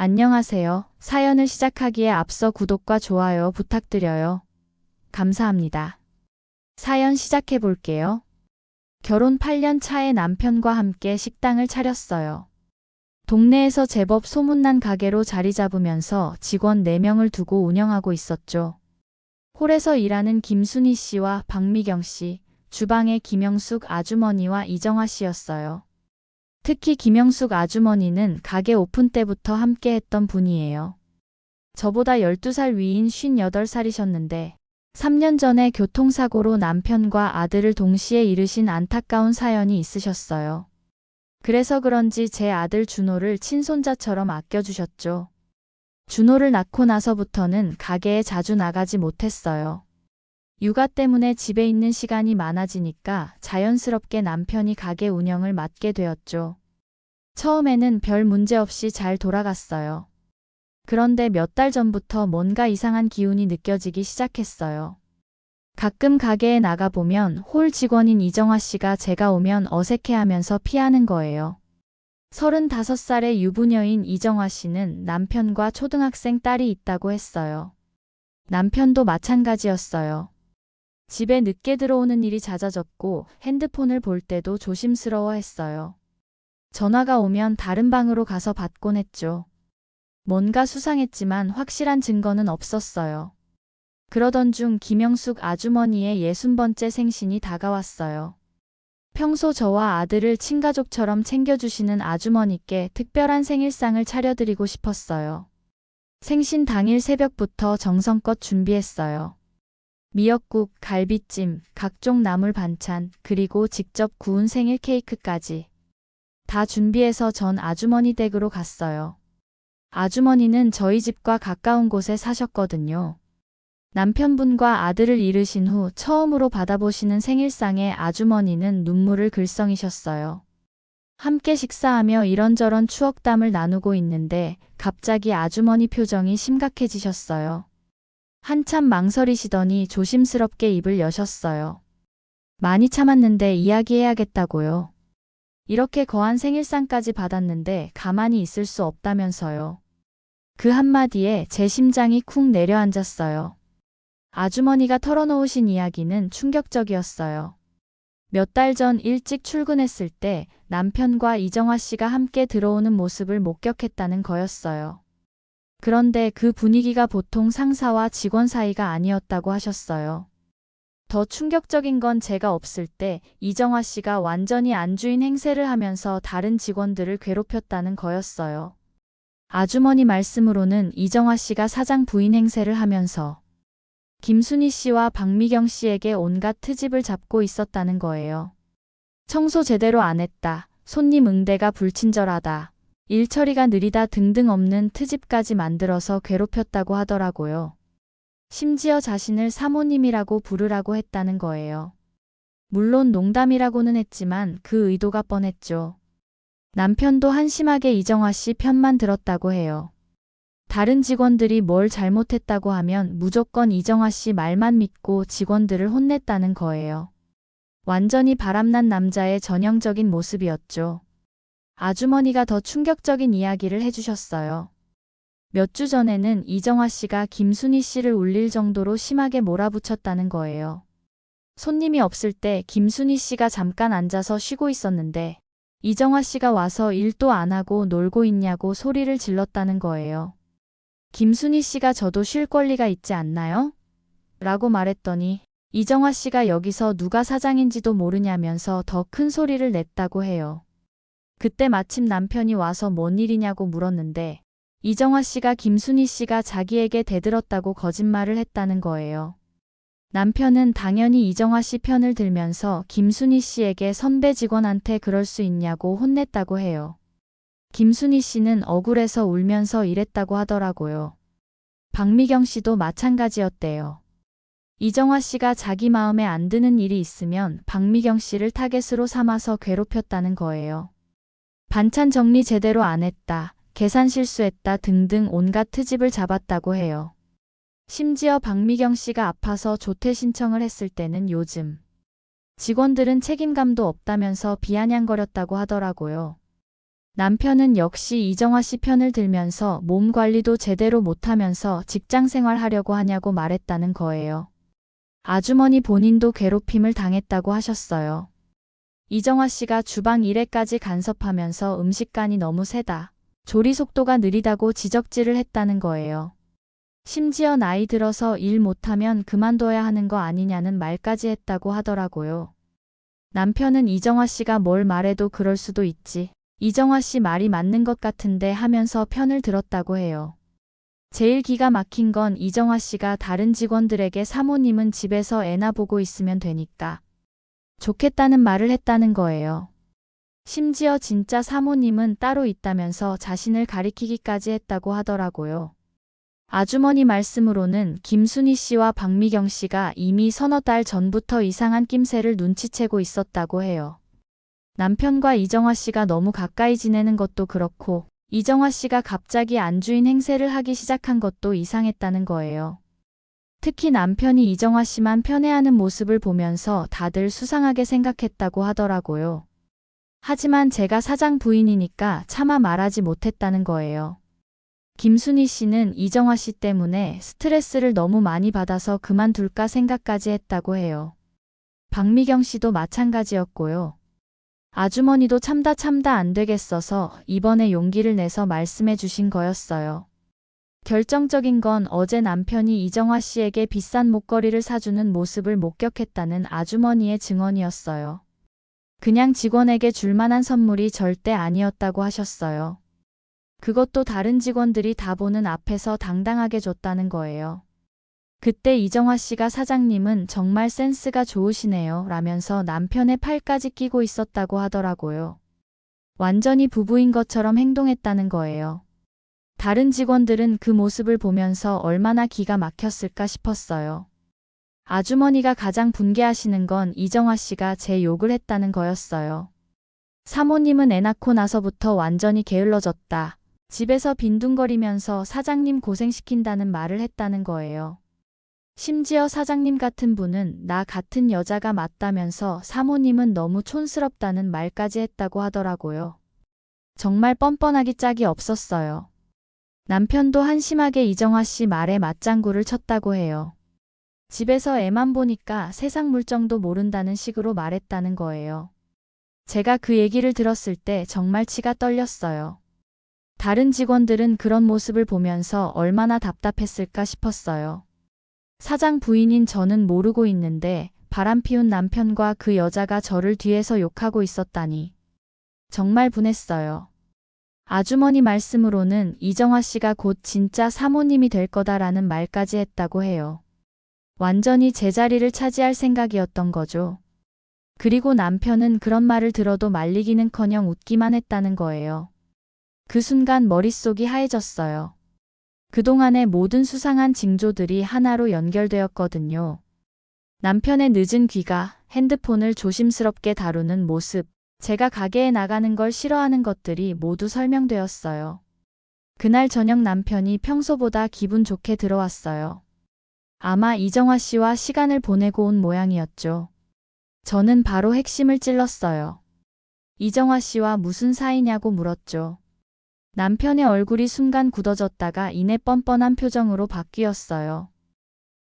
안녕하세요. 사연을 시작하기에 앞서 구독과 좋아요 부탁드려요. 감사합니다. 사연 시작해 볼게요. 결혼 8년 차에 남편과 함께 식당을 차렸어요. 동네에서 제법 소문난 가게로 자리 잡으면서 직원 4명을 두고 운영하고 있었죠. 홀에서 일하는 김순희 씨와 박미경 씨, 주방의 김영숙 아주머니와 이정화 씨였어요. 특히 김영숙 아주머니는 가게 오픈 때부터 함께 했던 분이에요. 저보다 12살 위인 58살이셨는데 3년 전에 교통사고로 남편과 아들을 동시에 잃으신 안타까운 사연이 있으셨어요. 그래서 그런지 제 아들 준호를 친손자처럼 아껴주셨죠. 준호를 낳고 나서부터는 가게에 자주 나가지 못했어요. 육아 때문에 집에 있는 시간이 많아지니까 자연스럽게 남편이 가게 운영을 맡게 되었죠. 처음에는 별 문제 없이 잘 돌아갔어요. 그런데 몇 달 전부터 뭔가 이상한 기운이 느껴지기 시작했어요. 가끔 가게에 나가보면 홀 직원인 이정화 씨가 제가 오면 어색해하면서 피하는 거예요. 35살의 유부녀인 이정화 씨는 남편과 초등학생 딸이 있다고 했어요. 남편도 마찬가지였어요. 집에 늦게 들어오는 일이 잦아졌고 핸드폰을 볼 때도 조심스러워 했어요. 전화가 오면 다른 방으로 가서 받곤 했죠. 뭔가 수상했지만 확실한 증거는 없었어요. 그러던 중 김영숙 아주머니의 60번째 생신이 다가왔어요. 평소 저와 아들을 친가족처럼 챙겨주시는 아주머니께 특별한 생일상을 차려드리고 싶었어요. 생신 당일 새벽부터 정성껏 준비했어요. 미역국, 갈비찜, 각종 나물 반찬, 그리고 직접 구운 생일 케이크까지. 다 준비해서 전 아주머니 댁으로 갔어요. 아주머니는 저희 집과 가까운 곳에 사셨거든요. 남편분과 아들을 잃으신 후 처음으로 받아보시는 생일상에 아주머니는 눈물을 글썽이셨어요. 함께 식사하며 이런저런 추억담을 나누고 있는데 갑자기 아주머니 표정이 심각해지셨어요. 한참 망설이시더니 조심스럽게 입을 여셨어요. 많이 참았는데 이야기해야겠다고요. 이렇게 거한 생일상까지 받았는데 가만히 있을 수 없다면서요. 그 한마디에 제 심장이 쿵 내려앉았어요. 아주머니가 털어놓으신 이야기는 충격적이었어요. 몇 달 전 일찍 출근했을 때 남편과 이정화 씨가 함께 들어오는 모습을 목격했다는 거였어요. 그런데 그 분위기가 보통 상사와 직원 사이가 아니었다고 하셨어요. 더 충격적인 건 제가 없을 때 이정화 씨가 완전히 안주인 행세를 하면서 다른 직원들을 괴롭혔다는 거였어요. 아주머니 말씀으로는 이정화 씨가 사장 부인 행세를 하면서 김순희 씨와 박미경 씨에게 온갖 트집을 잡고 있었다는 거예요. 청소 제대로 안 했다. 손님 응대가 불친절하다. 일 처리가 느리다 등등 없는 트집까지 만들어서 괴롭혔다고 하더라고요. 심지어 자신을 사모님이라고 부르라고 했다는 거예요. 물론 농담이라고는 했지만 그 의도가 뻔했죠. 남편도 한심하게 이정화 씨 편만 들었다고 해요. 다른 직원들이 뭘 잘못했다고 하면 무조건 이정화 씨 말만 믿고 직원들을 혼냈다는 거예요. 완전히 바람난 남자의 전형적인 모습이었죠. 아주머니가 더 충격적인 이야기를 해주셨어요. 몇 주 전에는 이정화 씨가 김순희 씨를 울릴 정도로 심하게 몰아붙였다는 거예요. 손님이 없을 때 김순희 씨가 잠깐 앉아서 쉬고 있었는데 이정화 씨가 와서 일도 안 하고 놀고 있냐고 소리를 질렀다는 거예요. 김순희 씨가 저도 쉴 권리가 있지 않나요? 라고 말했더니 이정화 씨가 여기서 누가 사장인지도 모르냐면서 더 큰 소리를 냈다고 해요. 그때 마침 남편이 와서 뭔 일이냐고 물었는데 이정화 씨가 김순희 씨가 자기에게 대들었다고 거짓말을 했다는 거예요. 남편은 당연히 이정화 씨 편을 들면서 김순희 씨에게 선배 직원한테 그럴 수 있냐고 혼냈다고 해요. 김순희 씨는 억울해서 울면서 이랬다고 하더라고요. 박미경 씨도 마찬가지였대요. 이정화 씨가 자기 마음에 안 드는 일이 있으면 박미경 씨를 타겟으로 삼아서 괴롭혔다는 거예요. 반찬 정리 제대로 안 했다, 계산 실수했다 등등 온갖 트집을 잡았다고 해요. 심지어 박미경 씨가 아파서 조퇴 신청을 했을 때는 요즘 직원들은 책임감도 없다면서 비아냥거렸다고 하더라고요. 남편은 역시 이정화 씨 편을 들면서 몸 관리도 제대로 못하면서 직장 생활하려고 하냐고 말했다는 거예요. 아주머니 본인도 괴롭힘을 당했다고 하셨어요. 이정화 씨가 주방 일에까지 간섭하면서 음식간이 너무 세다. 조리 속도가 느리다고 지적질을 했다는 거예요. 심지어 나이 들어서 일 못하면 그만둬야 하는 거 아니냐는 말까지 했다고 하더라고요. 남편은 이정화 씨가 뭘 말해도 그럴 수도 있지. 이정화 씨 말이 맞는 것 같은데 하면서 편을 들었다고 해요. 제일 기가 막힌 건 이정화 씨가 다른 직원들에게 사모님은 집에서 애나 보고 있으면 되니까 좋겠다는 말을 했다는 거예요. 심지어 진짜 사모님은 따로 있다면서 자신을 가리키기까지 했다고 하더라고요. 아주머니 말씀으로는 김순희 씨와 박미경 씨가 이미 서너 달 전부터 이상한 낌새를 눈치채고 있었다고 해요. 남편과 이정화 씨가 너무 가까이 지내는 것도 그렇고 이정화 씨가 갑자기 안주인 행세를 하기 시작한 것도 이상했다는 거예요. 특히 남편이 이정화 씨만 편애하는 모습을 보면서 다들 수상하게 생각했다고 하더라고요. 하지만 제가 사장 부인이니까 차마 말하지 못했다는 거예요. 김순희 씨는 이정화 씨 때문에 스트레스를 너무 많이 받아서 그만둘까 생각까지 했다고 해요. 박미경 씨도 마찬가지였고요. 아주머니도 참다 참다 안 되겠어서 이번에 용기를 내서 말씀해 주신 거였어요. 결정적인 건 어제 남편이 이정화 씨에게 비싼 목걸이를 사주는 모습을 목격했다는 아주머니의 증언이었어요. 그냥 직원에게 줄 만한 선물이 절대 아니었다고 하셨어요. 그것도 다른 직원들이 다 보는 앞에서 당당하게 줬다는 거예요. 그때 이정화 씨가 사장님은 정말 센스가 좋으시네요 라면서 남편의 팔까지 끼고 있었다고 하더라고요. 완전히 부부인 것처럼 행동했다는 거예요. 다른 직원들은 그 모습을 보면서 얼마나 기가 막혔을까 싶었어요. 아주머니가 가장 분개하시는 건 이정화 씨가 제 욕을 했다는 거였어요. 사모님은 애 낳고 나서부터 완전히 게을러졌다. 집에서 빈둥거리면서 사장님 고생시킨다는 말을 했다는 거예요. 심지어 사장님 같은 분은 나 같은 여자가 맞다면서 사모님은 너무 촌스럽다는 말까지 했다고 하더라고요. 정말 뻔뻔하기 짝이 없었어요. 남편도 한심하게 이정화 씨 말에 맞장구를 쳤다고 해요. 집에서 애만 보니까 세상 물정도 모른다는 식으로 말했다는 거예요. 제가 그 얘기를 들었을 때 정말 치가 떨렸어요. 다른 직원들은 그런 모습을 보면서 얼마나 답답했을까 싶었어요. 사장 부인인 저는 모르고 있는데 바람 피운 남편과 그 여자가 저를 뒤에서 욕하고 있었다니. 정말 분했어요. 아주머니 말씀으로는 이정화 씨가 곧 진짜 사모님이 될 거다라는 말까지 했다고 해요. 완전히 제자리를 차지할 생각이었던 거죠. 그리고 남편은 그런 말을 들어도 말리기는 커녕 웃기만 했다는 거예요. 그 순간 머릿속이 하얘졌어요. 그동안의 모든 수상한 징조들이 하나로 연결되었거든요. 남편의 늦은 귀가 핸드폰을 조심스럽게 다루는 모습, 제가 가게에 나가는 걸 싫어하는 것들이 모두 설명되었어요. 그날 저녁 남편이 평소보다 기분 좋게 들어왔어요. 아마 이정화 씨와 시간을 보내고 온 모양이었죠. 저는 바로 핵심을 찔렀어요. 이정화 씨와 무슨 사이냐고 물었죠. 남편의 얼굴이 순간 굳어졌다가 이내 뻔뻔한 표정으로 바뀌었어요.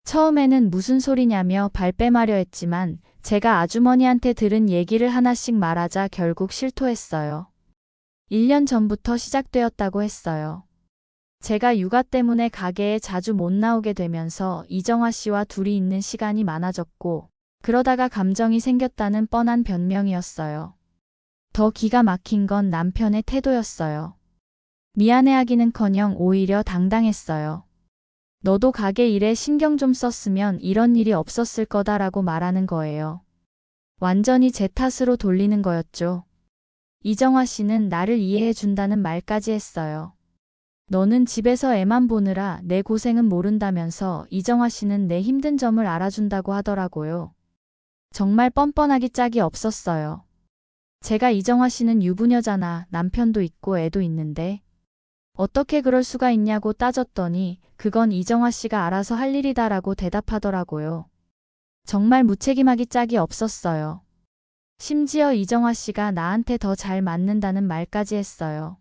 처음에는 무슨 소리냐며 발뺌하려 했지만 제가 아주머니한테 들은 얘기를 하나씩 말하자 결국 실토했어요. 1년 전부터 시작되었다고 했어요. 제가 육아 때문에 가게에 자주 못 나오게 되면서 이정화 씨와 둘이 있는 시간이 많아졌고 그러다가 감정이 생겼다는 뻔한 변명이었어요. 더 기가 막힌 건 남편의 태도였어요. 미안해하기는커녕 오히려 당당했어요. 너도 가게 일에 신경 좀 썼으면 이런 일이 없었을 거다라고 말하는 거예요. 완전히 제 탓으로 돌리는 거였죠. 이정화 씨는 나를 이해해 준다는 말까지 했어요. 너는 집에서 애만 보느라 내 고생은 모른다면서 이정화 씨는 내 힘든 점을 알아준다고 하더라고요. 정말 뻔뻔하기 짝이 없었어요. 제가 이정화 씨는 유부녀잖아. 남편도 있고 애도 있는데. 어떻게 그럴 수가 있냐고 따졌더니 그건 이정화 씨가 알아서 할 일이다라고 대답하더라고요. 정말 무책임하기 짝이 없었어요. 심지어 이정화 씨가 나한테 더 잘 맞는다는 말까지 했어요.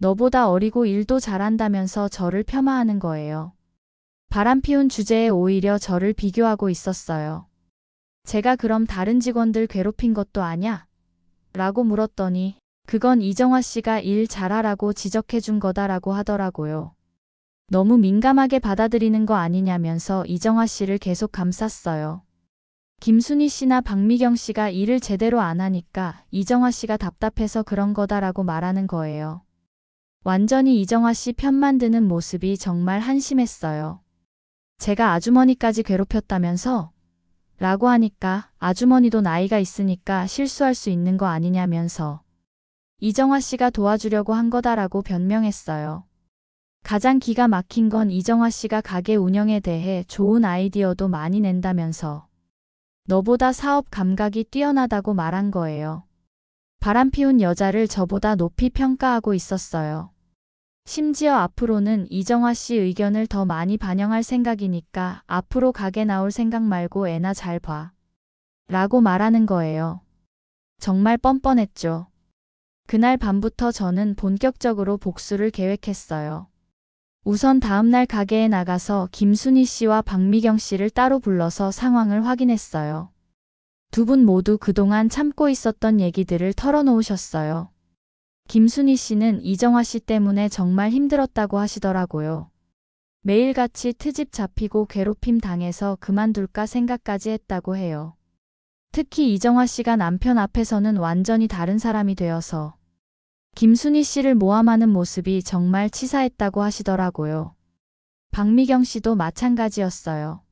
너보다 어리고 일도 잘한다면서 저를 폄하하는 거예요. 바람 피운 주제에 오히려 저를 비교하고 있었어요. 제가 그럼 다른 직원들 괴롭힌 것도 아냐? 라고 물었더니 그건 이정화 씨가 일 잘하라고 지적해 준 거다라고 하더라고요. 너무 민감하게 받아들이는 거 아니냐면서 이정화 씨를 계속 감쌌어요. 김순희 씨나 박미경 씨가 일을 제대로 안 하니까 이정화 씨가 답답해서 그런 거다라고 말하는 거예요. 완전히 이정화 씨 편만 드는 모습이 정말 한심했어요. 제가 아주머니까지 괴롭혔다면서? 라고 하니까 아주머니도 나이가 있으니까 실수할 수 있는 거 아니냐면서 이정화 씨가 도와주려고 한 거다라고 변명했어요. 가장 기가 막힌 건 이정화 씨가 가게 운영에 대해 좋은 아이디어도 많이 낸다면서 너보다 사업 감각이 뛰어나다고 말한 거예요. 바람 피운 여자를 저보다 높이 평가하고 있었어요. 심지어 앞으로는 이정화 씨 의견을 더 많이 반영할 생각이니까 앞으로 가게 나올 생각 말고 애나 잘 봐. 라고 말하는 거예요. 정말 뻔뻔했죠. 그날 밤부터 저는 본격적으로 복수를 계획했어요. 우선 다음날 가게에 나가서 김순희 씨와 박미경 씨를 따로 불러서 상황을 확인했어요. 두 분 모두 그동안 참고 있었던 얘기들을 털어놓으셨어요. 김순희 씨는 이정화 씨 때문에 정말 힘들었다고 하시더라고요. 매일같이 트집 잡히고 괴롭힘 당해서 그만둘까 생각까지 했다고 해요. 특히 이정화 씨가 남편 앞에서는 완전히 다른 사람이 되어서 김순희 씨를 모함하는 모습이 정말 치사했다고 하시더라고요. 박미경 씨도 마찬가지였어요.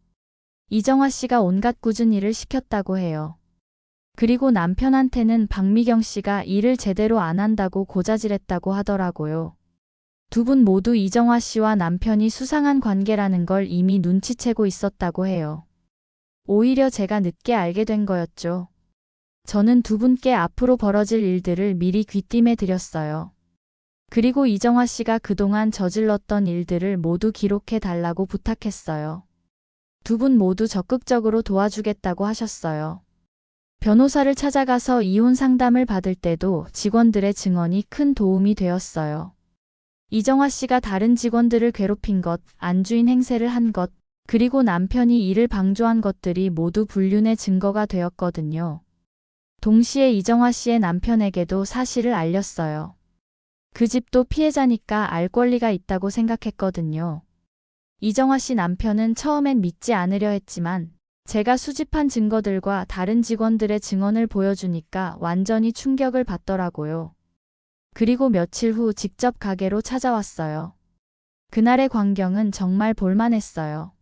이정화 씨가 온갖 꾸준 일을 시켰다고 해요. 그리고 남편한테는 박미경 씨가 일을 제대로 안 한다고 고자질했다고 하더라고요. 두 분 모두 이정화 씨와 남편이 수상한 관계라는 걸 이미 눈치채고 있었다고 해요. 오히려 제가 늦게 알게 된 거였죠. 저는 두 분께 앞으로 벌어질 일들을 미리 귀띔해 드렸어요. 그리고 이정화 씨가 그동안 저질렀던 일들을 모두 기록해 달라고 부탁했어요. 두 분 모두 적극적으로 도와주겠다고 하셨어요. 변호사를 찾아가서 이혼 상담을 받을 때도 직원들의 증언이 큰 도움이 되었어요. 이정화 씨가 다른 직원들을 괴롭힌 것, 안주인 행세를 한 것, 그리고 남편이 이를 방조한 것들이 모두 불륜의 증거가 되었거든요. 동시에 이정화 씨의 남편에게도 사실을 알렸어요. 그 집도 피해자니까 알 권리가 있다고 생각했거든요. 이정화 씨 남편은 처음엔 믿지 않으려 했지만 제가 수집한 증거들과 다른 직원들의 증언을 보여주니까 완전히 충격을 받더라고요. 그리고 며칠 후 직접 가게로 찾아왔어요. 그날의 광경은 정말 볼만했어요.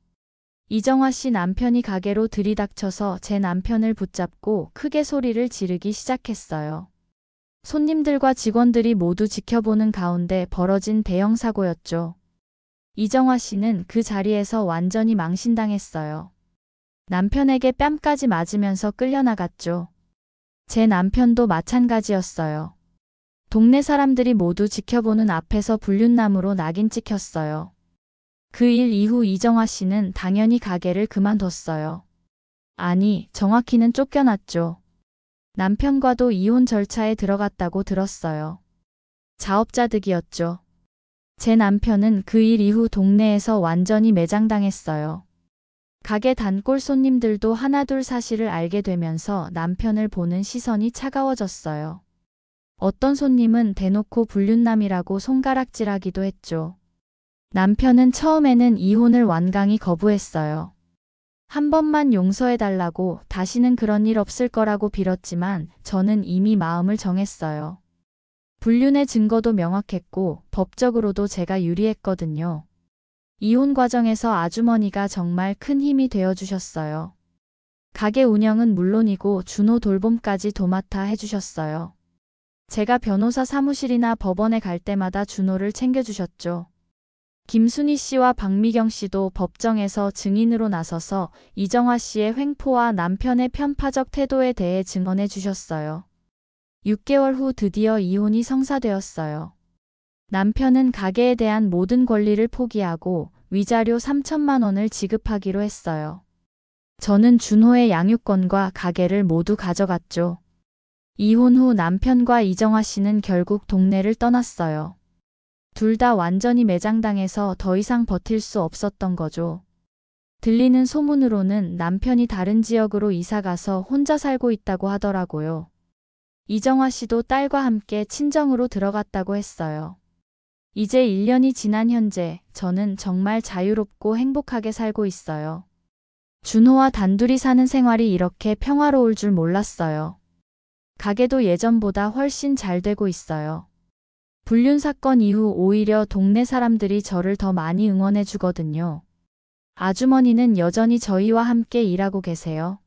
이정화 씨 남편이 가게로 들이닥쳐서 제 남편을 붙잡고 크게 소리를 지르기 시작했어요. 손님들과 직원들이 모두 지켜보는 가운데 벌어진 대형 사고였죠. 이정화 씨는 그 자리에서 완전히 망신당했어요. 남편에게 뺨까지 맞으면서 끌려나갔죠. 제 남편도 마찬가지였어요. 동네 사람들이 모두 지켜보는 앞에서 불륜남으로 낙인 찍혔어요. 그 일 이후 이정화 씨는 당연히 가게를 그만뒀어요. 아니, 정확히는 쫓겨났죠. 남편과도 이혼 절차에 들어갔다고 들었어요. 자업자득이었죠. 제 남편은 그 일 이후 동네에서 완전히 매장당했어요. 가게 단골 손님들도 하나둘 사실을 알게 되면서 남편을 보는 시선이 차가워졌어요. 어떤 손님은 대놓고 불륜남이라고 손가락질하기도 했죠. 남편은 처음에는 이혼을 완강히 거부했어요. 한 번만 용서해달라고 다시는 그런 일 없을 거라고 빌었지만 저는 이미 마음을 정했어요. 불륜의 증거도 명확했고 법적으로도 제가 유리했거든요. 이혼 과정에서 아주머니가 정말 큰 힘이 되어 주셨어요. 가게 운영은 물론이고 준호 돌봄까지 도맡아 해주셨어요. 제가 변호사 사무실이나 법원에 갈 때마다 준호를 챙겨주셨죠. 김순희 씨와 박미경 씨도 법정에서 증인으로 나서서 이정화 씨의 횡포와 남편의 편파적 태도에 대해 증언해 주셨어요. 6개월 후 드디어 이혼이 성사되었어요. 남편은 가게에 대한 모든 권리를 포기하고 위자료 3천만 원을 지급하기로 했어요. 저는 준호의 양육권과 가게를 모두 가져갔죠. 이혼 후 남편과 이정화 씨는 결국 동네를 떠났어요. 둘 다 완전히 매장당해서 더 이상 버틸 수 없었던 거죠. 들리는 소문으로는 남편이 다른 지역으로 이사 가서 혼자 살고 있다고 하더라고요. 이정화 씨도 딸과 함께 친정으로 들어갔다고 했어요. 이제 1년이 지난 현재 저는 정말 자유롭고 행복하게 살고 있어요. 준호와 단둘이 사는 생활이 이렇게 평화로울 줄 몰랐어요. 가게도 예전보다 훨씬 잘 되고 있어요. 불륜 사건 이후 오히려 동네 사람들이 저를 더 많이 응원해 주거든요. 아주머니는 여전히 저희와 함께 일하고 계세요.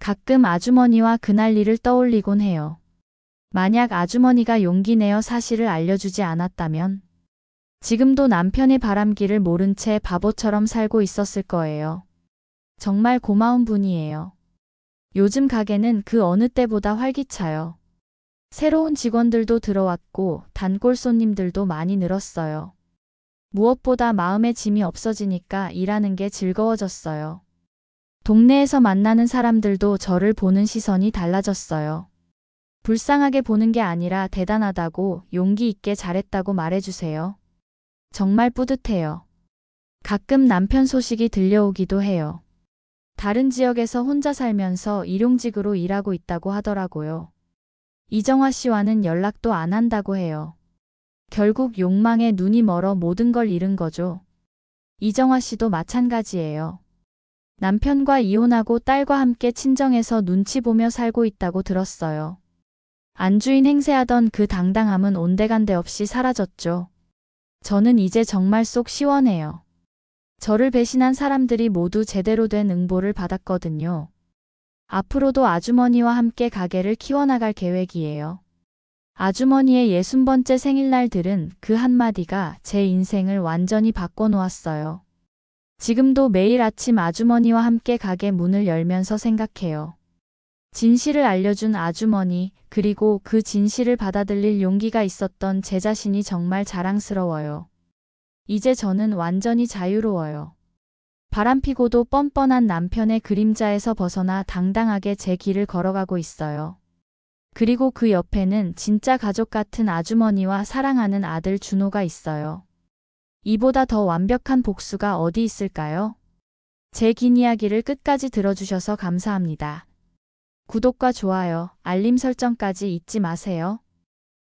가끔 아주머니와 그날 일을 떠올리곤 해요. 만약 아주머니가 용기 내어 사실을 알려주지 않았다면 지금도 남편의 바람기를 모른 채 바보처럼 살고 있었을 거예요. 정말 고마운 분이에요. 요즘 가게는 그 어느 때보다 활기차요. 새로운 직원들도 들어왔고 단골 손님들도 많이 늘었어요. 무엇보다 마음의 짐이 없어지니까 일하는 게 즐거워졌어요. 동네에서 만나는 사람들도 저를 보는 시선이 달라졌어요. 불쌍하게 보는 게 아니라 대단하다고 용기 있게 잘했다고 말해주세요. 정말 뿌듯해요. 가끔 남편 소식이 들려오기도 해요. 다른 지역에서 혼자 살면서 일용직으로 일하고 있다고 하더라고요. 이정화 씨와는 연락도 안 한다고 해요. 결국 욕망에 눈이 멀어 모든 걸 잃은 거죠. 이정화 씨도 마찬가지예요. 남편과 이혼하고 딸과 함께 친정에서 눈치 보며 살고 있다고 들었어요. 안주인 행세하던 그 당당함은 온데간데 없이 사라졌죠. 저는 이제 정말 속 시원해요. 저를 배신한 사람들이 모두 제대로 된 응보를 받았거든요. 앞으로도 아주머니와 함께 가게를 키워나갈 계획이에요. 아주머니의 60번째 생일날들은 그 한마디가 제 인생을 완전히 바꿔놓았어요. 지금도 매일 아침 아주머니와 함께 가게 문을 열면서 생각해요. 진실을 알려준 아주머니, 그리고 그 진실을 받아들일 용기가 있었던 제 자신이 정말 자랑스러워요. 이제 저는 완전히 자유로워요. 바람피고도 뻔뻔한 남편의 그림자에서 벗어나 당당하게 제 길을 걸어가고 있어요. 그리고 그 옆에는 진짜 가족 같은 아주머니와 사랑하는 아들 준호가 있어요. 이보다 더 완벽한 복수가 어디 있을까요? 제 긴 이야기를 끝까지 들어주셔서 감사합니다. 구독과 좋아요, 알림 설정까지 잊지 마세요.